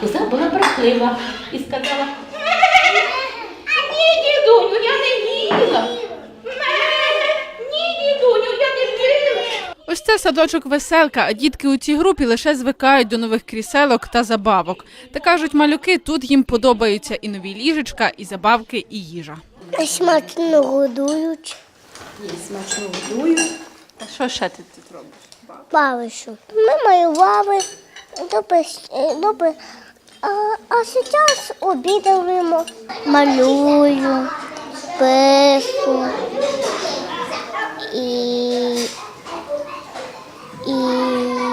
Коза була брехлива і сказала: Ні, дідуню, я не їла. Ні, дідуню, я не їла. Ось це садочок веселка, а дітки у цій групі лише звикають до нових кріселок та забавок. Та кажуть, малюки тут їм подобаються і нові ліжечка, і забавки, і їжа. Смачно годують Смачно годують. А що ще ти тут робиш? бабусю. Ми малювали добре, добре. А, а зараз обідаємо. Малюю, пишу. І, і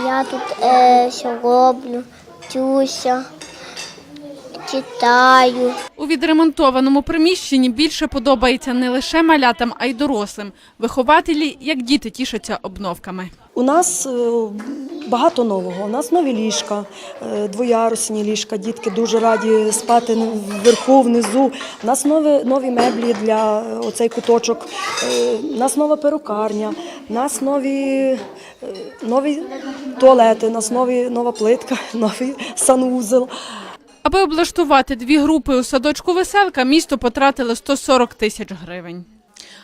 я тут е, все роблю, вчуся, читаю. У відремонтованому приміщенні більше подобається не лише малятам, а й дорослим. Вихователі, як діти, тішаться обновками. У нас е, багато нового. У нас нові ліжка, е, двоярусні ліжка. Дітки дуже раді спати вверху, внизу. У нас нові, нові меблі для е, оцей куточок. Е, У нас нова перукарня, у нас нові, нові туалети, у нас нові, нова плитка, новий санвузел. Аби облаштувати дві групи у садочку веселка, місто потратило 140 тисяч гривень.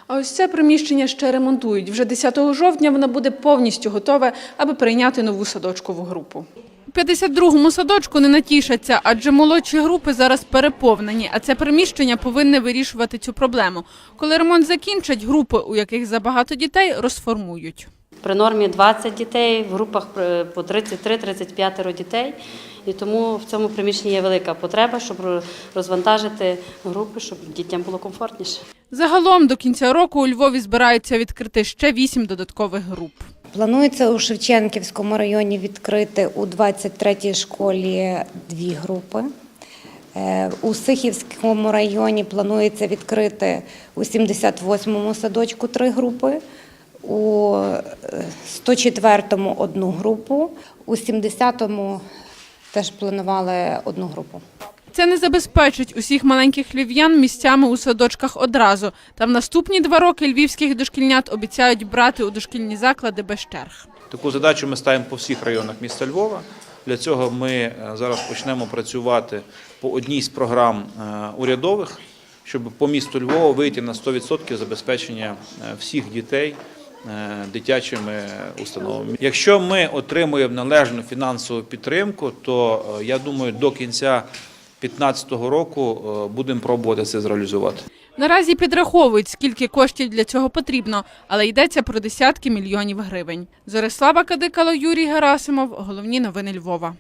А ось це приміщення ще ремонтують. Вже 10 жовтня воно буде повністю готове, аби прийняти нову садочкову групу. У 52-му садочку не натішаться, адже молодші групи зараз переповнені, а це приміщення повинне вирішувати цю проблему. Коли ремонт закінчать, групи, у яких забагато дітей, розформують. При нормі 20 дітей, в групах е, по 33-35 дітей. І тому в цьому приміщенні є велика потреба, щоб розвантажити групи, щоб дітям було комфортніше. Загалом до кінця року у Львові збираються відкрити ще вісім додаткових груп. Планується у Шевченківському районі відкрити у 23-й школі дві групи. Е, У Сихівському районі планується відкрити у 78-му садочку три групи, у е, 104-му одну групу, у 70-му теж планували одну групу. Це не забезпечить усіх маленьких львів'ян місцями у садочках одразу. Та в наступні два роки львівських дошкільнят обіцяють брати у дошкільні заклади без черг. Таку задачу ми ставимо по всіх районах міста Львова. Для цього ми е, зараз почнемо працювати по одній з програм е, урядових, щоб по місту Львова вийти на 100% забезпечення е, всіх дітей дитячими установами. Якщо ми отримуємо належну фінансову підтримку, то я думаю, до кінця 2015 року е, будемо пробувати це зреалізувати. Наразі підраховують, скільки коштів для цього потрібно, але йдеться про десятки мільйонів гривень. Зорислава Кадикало, Юрій Герасимов. Головні новини Львова.